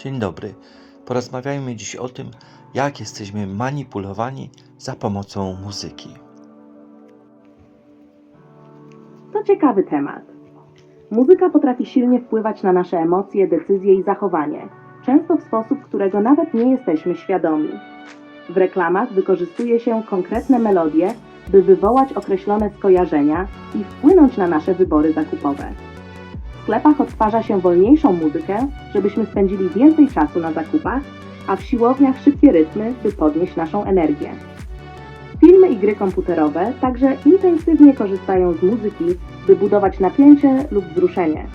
Dzień dobry. Porozmawiajmy dziś o tym, jak jesteśmy manipulowani za pomocą muzyki. To ciekawy temat. Muzyka potrafi silnie wpływać na nasze emocje, decyzje i zachowanie, często w sposób, którego nawet nie jesteśmy świadomi. W reklamach wykorzystuje się konkretne melodie, by wywołać określone skojarzenia i wpłynąć na nasze wybory zakupowe. Sklepach odtwarza się wolniejszą muzykę, żebyśmy spędzili więcej czasu na zakupach, a w siłowniach szybkie rytmy, by podnieść naszą energię. Filmy i gry komputerowe także intensywnie korzystają z muzyki, by budować napięcie lub wzruszenie.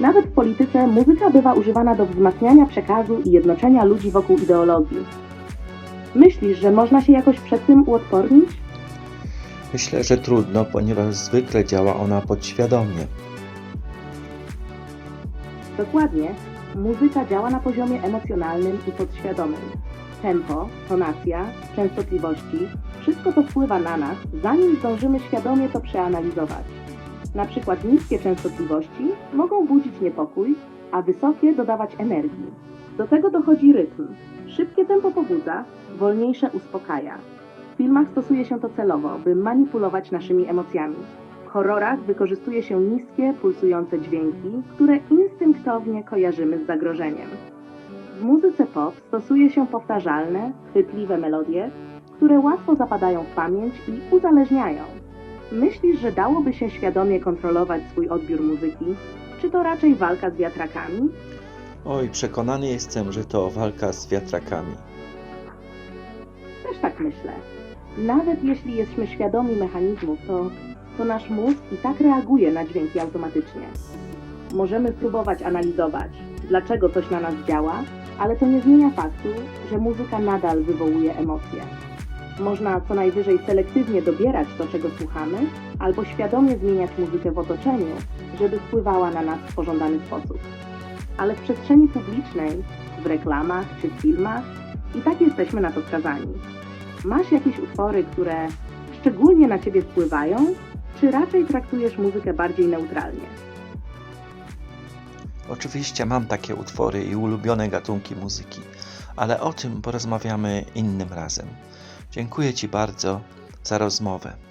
Nawet w polityce muzyka bywa używana do wzmacniania przekazu i jednoczenia ludzi wokół ideologii. Myślisz, że można się jakoś przed tym uodpornić? Myślę, że trudno, ponieważ zwykle działa ona podświadomie. Dokładnie, muzyka działa na poziomie emocjonalnym i podświadomym. Tempo, tonacja, częstotliwości wszystko to wpływa na nas, zanim zdążymy świadomie to przeanalizować. Na przykład niskie częstotliwości mogą budzić niepokój, a wysokie dodawać energii. Do tego dochodzi rytm. Szybkie tempo pobudza, wolniejsze uspokaja. W filmach stosuje się to celowo, by manipulować naszymi emocjami. W horrorach wykorzystuje się niskie, pulsujące dźwięki, które instynktownie kojarzymy z zagrożeniem. W muzyce pop stosuje się powtarzalne, chwytliwe melodie, które łatwo zapadają w pamięć i uzależniają. Myślisz, że dałoby się świadomie kontrolować swój odbiór muzyki? Czy to raczej walka z wiatrakami? Oj, przekonany jestem, że to walka z wiatrakami. Też tak myślę. Nawet jeśli jesteśmy świadomi mechanizmów, to, to nasz mózg i tak reaguje na dźwięki automatycznie. Możemy próbować analizować, dlaczego coś na nas działa, ale to nie zmienia faktu, że muzyka nadal wywołuje emocje. Można co najwyżej selektywnie dobierać to, czego słuchamy, albo świadomie zmieniać muzykę w otoczeniu, żeby wpływała na nas w pożądany sposób. Ale w przestrzeni publicznej, w reklamach czy w filmach, i tak jesteśmy na to skazani. Masz jakieś utwory, które szczególnie na ciebie wpływają, czy raczej traktujesz muzykę bardziej neutralnie? Oczywiście mam takie utwory i ulubione gatunki muzyki, ale o tym porozmawiamy innym razem. Dziękuję Ci bardzo za rozmowę.